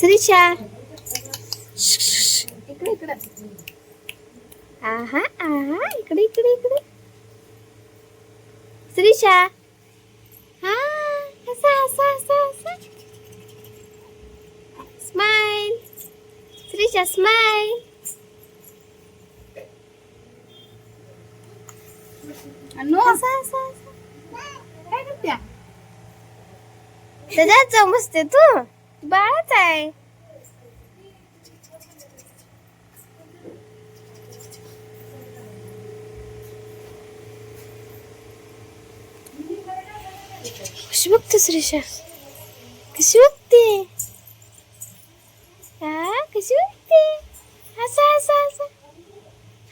श्रीशा इकडे इकडे. आहा आहा इकडे इकडे इकडे. श्रीशा हा हसा हसा हसा हसा. स्माइल श्रीशा स्माइल हसा हसा हसा. काय करत्या? त्याच्यात बसते तू? बाळच आहे. कशी बघतेस श्रीषा? कशी बघते? हा कशी बघते? हसा हसा हसा.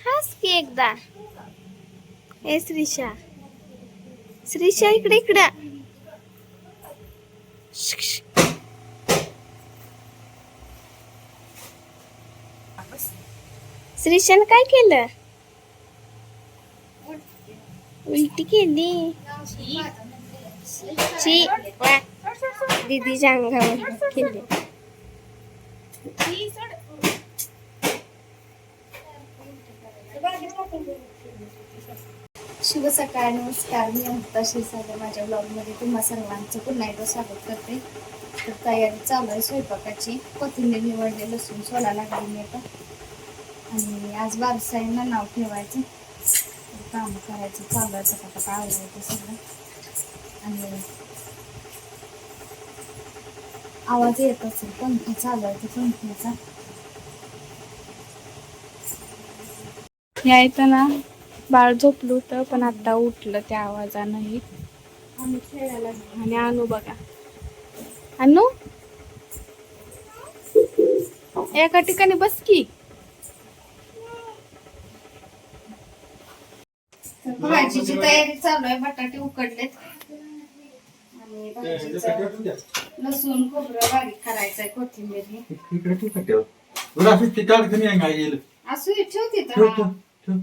हस की एकदा. ए श्रीषा. श्रीषा इकडे इकडे. श्रीशान काय केलं? उलटी केली. ची दीदीच्या अंगावर केली. शुभ सकाळ नमस्कार. मी अमृता शिरसागर. माझ्या ब्लॉगमध्ये तुम्हा सर्वांचं पुन्हा एकदा स्वागत करते. तर तयारी चालू आहे स्वयंपाकाची. कोथिंबीर निवडले लसूण सोला लागली मी आता. आणि आज बारसाईंना नाव ठेवायचं. काम करायचं चालू आहे पटापट आवडायचं सगळं. आणि आवाज येत असेल पंखा चालू आहे तो पंख्याचा यायचं ना बाळ झोपलं होतं पण आता उठलं त्या आवाजानंही. आम्ही खेळायला आणि अनु बघा. अनु? एका ठिकाणी बस की. भाजीची तयारी चालू आहे बटाटे उकडलेत. आणि लसूण खोबरं बारीक करायचंय कोथिंबीर. हे इकडे बरं असं ते काढ कमी आहे येईल. असू दे, ठेवते तर ठेव हा. ठेव ठेव.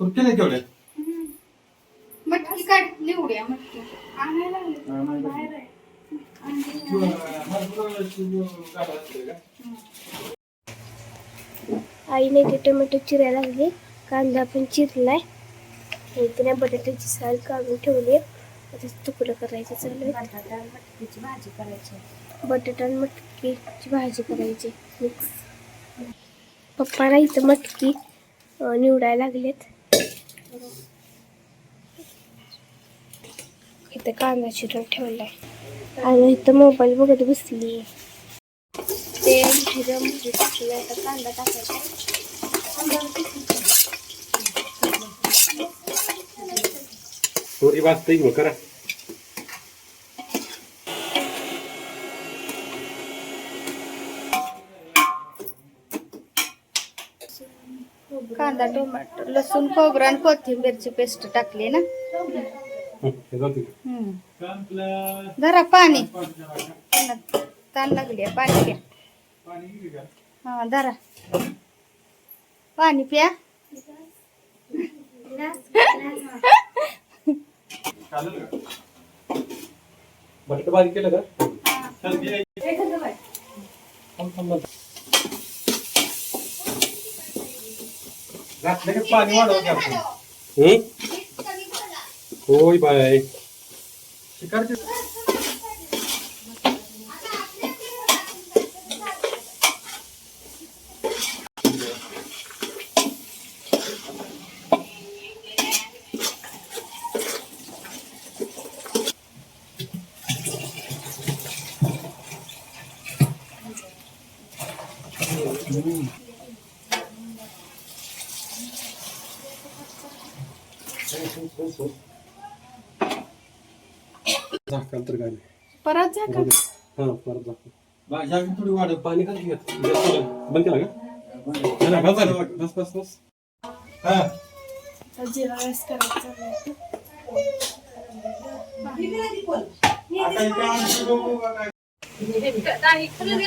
बरं केलं केवढ्या हम्म. मटकी काढ निवडूया मटकी. आणायला लागले. बाहेर आहे. आईने ते टोमॅटो चिरायला लागले. कांदा पण चिरलाय. आणि तिने बटाट्याची साल काढून ठेवली आता तुकडं करायचं चालू बटाटा मटकीची भाजी करायची बटाटा आणि मटकीची भाजी करायची. मिक्स पप्पाला इथं मटकी निवडायला लागलेत. इथं कांदा चिरून ठेवलाय. आणि इथं मोबाईल बघत बसली ते कांदा टाकायचा थोडी वाजता मग करा कांदा टोमॅटो लसूण खोबरं आणि कोथिंबीरची पेस्ट टाकली ना? हम्म. धरा पाणी. ताण- लागली आहे, पाणी घ्या. हा धरा. पाणी प्या. बटाटा बारीक केलं का? थांब, थांब, थांब. घातलं की पाणी वाढव की आपण. होय बाय. शिकारचे झाकण तर काय नाही. परत जा का हा परत. बा- ह्यावेळी थोडी वाढव पाणी खाली घेत बंद केला का नाही, नाही, बस झालं. बस बस बस हा आता जिरा राईस करायचा. आता इथे आमची बघू बघा. हा, येते काय? ताप नाही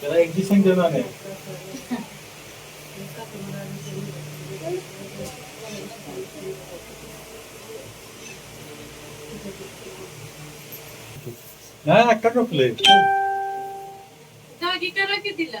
त्याला एक दिवस देणार नाही नाही अक्का टोकले जागी करा की तिला.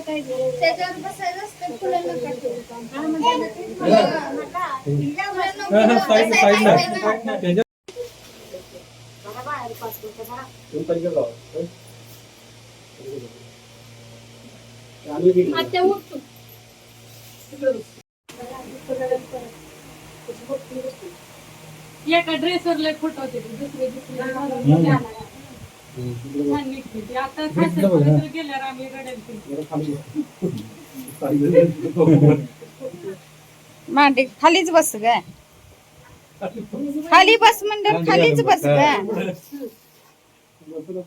काय त्याच्यावर बसायचं असतं त्याच्या आम्ही एका ड्रेसवर लय फोटो होते दुसरे दुसरे हम्म. छान निघते ती. आता भेटलं बघ, सासरकडे तर गेल्यावर आम्ही रडेल ते. जरा खाली जा. मांडी खालीच बस ग खाली बस म्हणलं खालीच बस ग बसूनच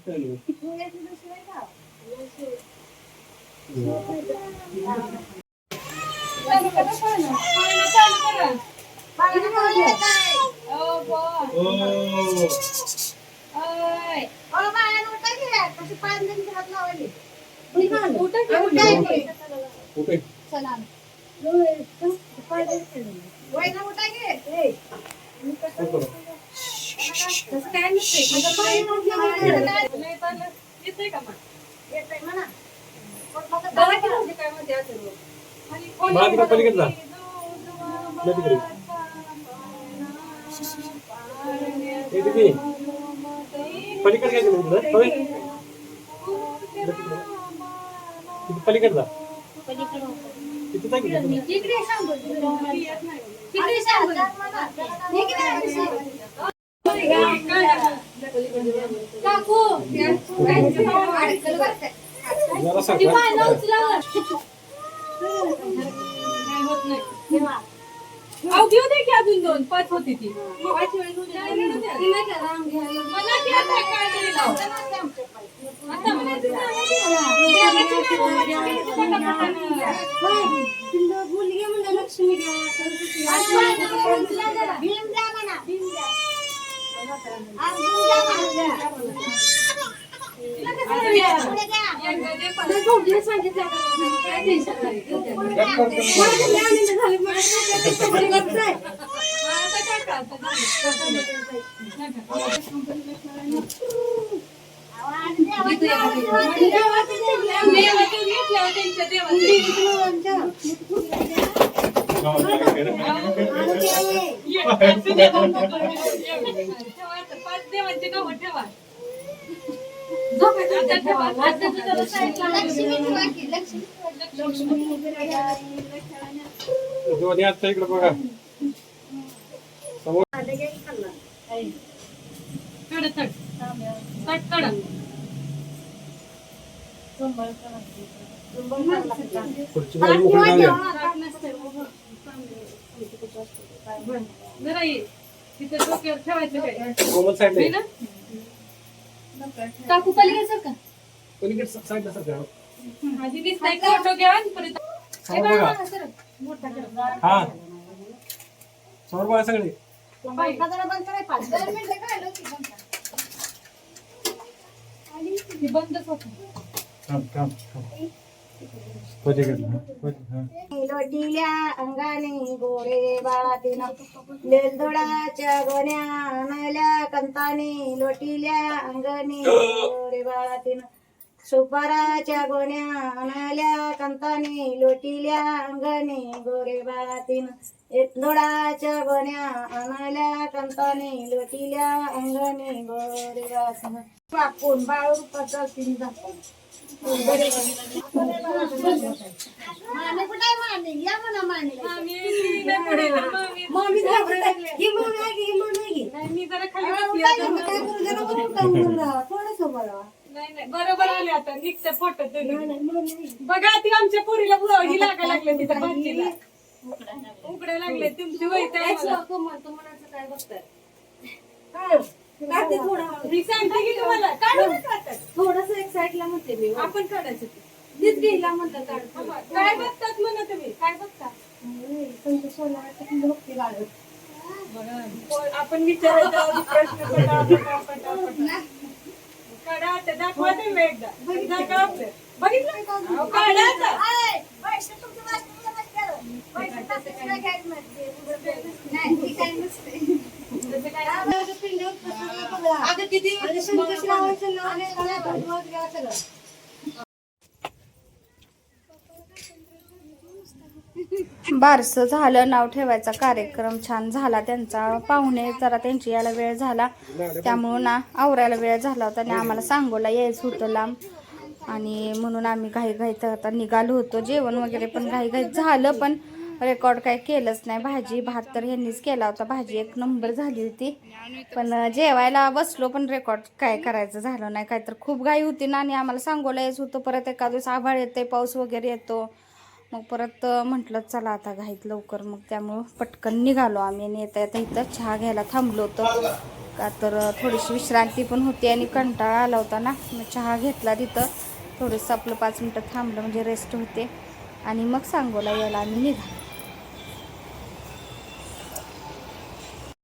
काय नाही. चालू करा, चालू. पाळणं चालू करा. ओ, बा. ओ, ओय. ओके. हो करा. लय चाललं. येतंय का मग? बघा की म्हणजे काय म्हणते असेल. मला तिकडे पलीकडे जा. जो- तिकडे. किती? पलीकडे घ्यायचं ना तुला? होय? जा तिकडे. तिथे पलीकडे जा तिथे जा की नाही होत नाही अहो घेऊ दे की अजून दोन पाच होती ती पाच वेळ घेऊ दे. मला ती आता काय तरी लाव. आता मला ती तिला कसं नाही यायचं? एकदा दे पाच. काय टेन्शन नाही. आता काय का? देवांचे देवाचं घेतल्यावर त्यांच्या ठेवा आता. पाच देवांची नावं ठेवा. आता ठेवा. आता तुझं साईडला दोन्ही हातचं इकडे बघा. समोर. खुर्ची ठेवायचं काय? कोमल साईडला है? टाकू पलीकडे सर का पलीकडे साईडला फोटो घ्या आणि परत समोर बघा. हा समोर बघा सगळे. ती बंदच होत थांब थांब थांब होते का? हा, होते, हा. लोटिल्या अंगाने गोरे बाळातीन लेलदोडाच्या गोण्या आणल्या कंताने लोटिल्या अंगाने गोरे बाळातीन सुपाराच्या गोण्या आणल्या कंताने लोटिल्या अंगाने गोरे बाळातीन दोडाच्या गोण्या आणल्या कंताने लोटिल्या अंगाने गोरे बाळातीन वापून बाळ रूपाचा तीन माने कुठे आहे माने या म्हणा माने मामी ही म्हणून ही. थोडंसं बोलावा. नाही नाही. बरोबर आले आता. निघते फोटो बघा ती आमच्या पोरीला ही लागायला लागले तिथं भाजीला उकडे लागले तुमची वय काय हा. काढते थोडं. मी सांगते की तुम्हाला. काढू नका आता. थोडंसं एक साईडला म्हणते मी. आपण काढायचं. तीच. काय बघतात म्हणा तुम्ही? काय बघता? आपण विचारायचा प्रश्न पटा. काढा आता दाखवा तुम्ही एकदा दाखवा आपलं. बघितलं अहो, काढा आता. नाही, ती काय नसते. अगं किती आणि लावायचं नाव नाही काढायचं, धुवत घ्या सगळं. बारसं झालं नाव ठेवायचा कार्यक्रम छान झाला. त्यांचा पाहुणे जरा त्यांची यायला वेळ झाला. त्यामुळं ना आवरायला वेळ झाला होता आणि आम्हाला सांगोला यायचं होतं लांब. आणि म्हणून आम्ही घाई घाईत आता निघालो होतो. जेवण वगैरे पण घाई घाईत झालं पण रेकॉर्ड काय केलंच नाही. भाजी भात तर ह्यांनीच केला होता. भाजी एक नंबर झाली होती. पण जेवायला बसलो पण रेकॉर्ड काय करायचं झालं नाही. काय तर खूप घाई होती ना आणि आम्हाला सांगोला यायचं होतं. परत एका दिवस आभाळ येते पाऊस वगैरे येतो. मग परत म्हटलं चला आता घाईत लवकर. मग त्यामुळं पटकन निघालो आम्ही. आणि येता येता इथं चहा घ्यायला थांबलो होतो. का तर थोडीशी विश्रांती पण होती आणि कंटाळा आला होता ना. मग चहा घेतला तिथं. थोडंसं आपलं पाच मिनटं थांबलं म्हणजे रेस्ट होते. आणि मग सांगोला यायला आम्ही निघालो.